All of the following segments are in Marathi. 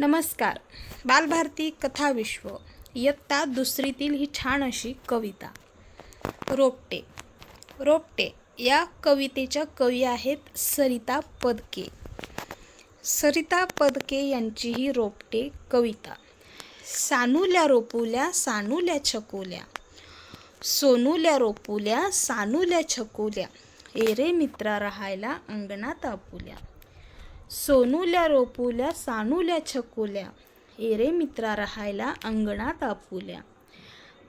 नमस्कार. बालभारती कथाविश्व इयत्ता दुसरीतील ही छान अशी कविता. रोपटे. रोपटे या कवितेच्या कवी आहेत सरिता पदके. सरिता पदके यांची ही रोपटे कविता. सानुल्या रोपुल्या सानुल्या छकोल्या. सोनूल्या रोपुल्या सानुल्या छकोल्या. एरे मित्रा राहायला अंगणात आपुल्या. सोनूल्या रोपूल्या सानूल्या छकुल्या एरे मित्रा राहायला अंगणात आपुल्या.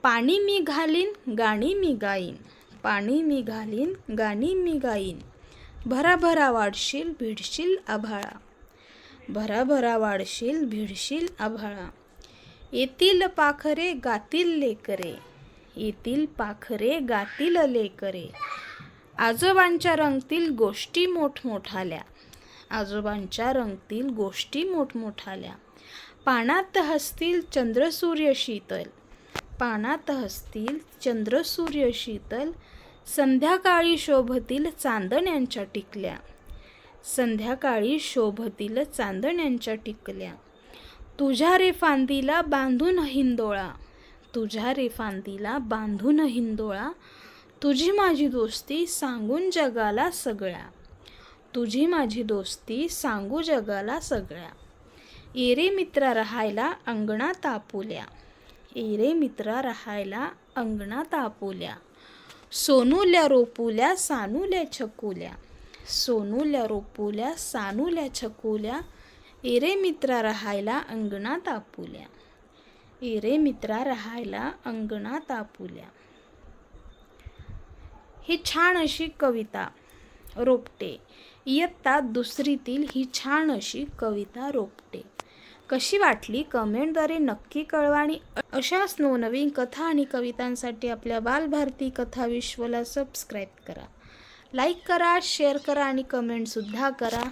पाणी मी घालीन गाणी मी गाईन. पाणी मी घालीन गाणी मी गाईन. भराभरा वाढशील भिडशील आभाळा. भराभरा वाढशील भिडशील आभाळा. येतील पाखरे गातील लेकरे. येतील पाखरे गातील लेकरे. आजोबांच्या रंगतील गोष्टी मोठमोठाल्या. आजोबांच्या रंगतील गोष्टी मोठमोठाल्या. पानात हसतील चंद्रसूर्य शीतल. पानात हसतील चंद्रसूर्य शीतल. संध्याकाळी शोभतील चांदण्यांच्या टिकल्या. संध्याकाळी शोभतील चांदण्यांच्या टिकल्या. तुझ्या रे फांदीला बांधून हिंदोळा. तुझ्या रे फांदीला बांधून हिंदोळा. तुझी माझी दोस्ती सांगून जगाला सगळ्या तुझी माझी दोस्ती सांगू जगाला सगळ्या. इरे मित्रा राहायला अंगणा तापुल्या. एरे मित्रा राहायला अंगणा तापुल्या. सोनूल्या रोपुल्या सानूल्या छकुल्या. सोनूल्या रोपुल्या सानूल्या छकुल्या. एरे मित्रा राहायला अंगणात आपुल्या एरे मित्रा राहायला अंगणात आपुल्या ही छान अशी कविता. रोपटे. इयत्ता दुसरीतील ही छान अशी कविता रोपटे. कशी वाटली? कमेंटद्वारे नक्की कळवा आणि अशाच नवनवीन कथा आणि कवितांसाठी आपल्या बालभारती कथा विश्वला सबस्क्राईब करा. लाईक करा शेअर करा आणि कमेंटसुद्धा करा.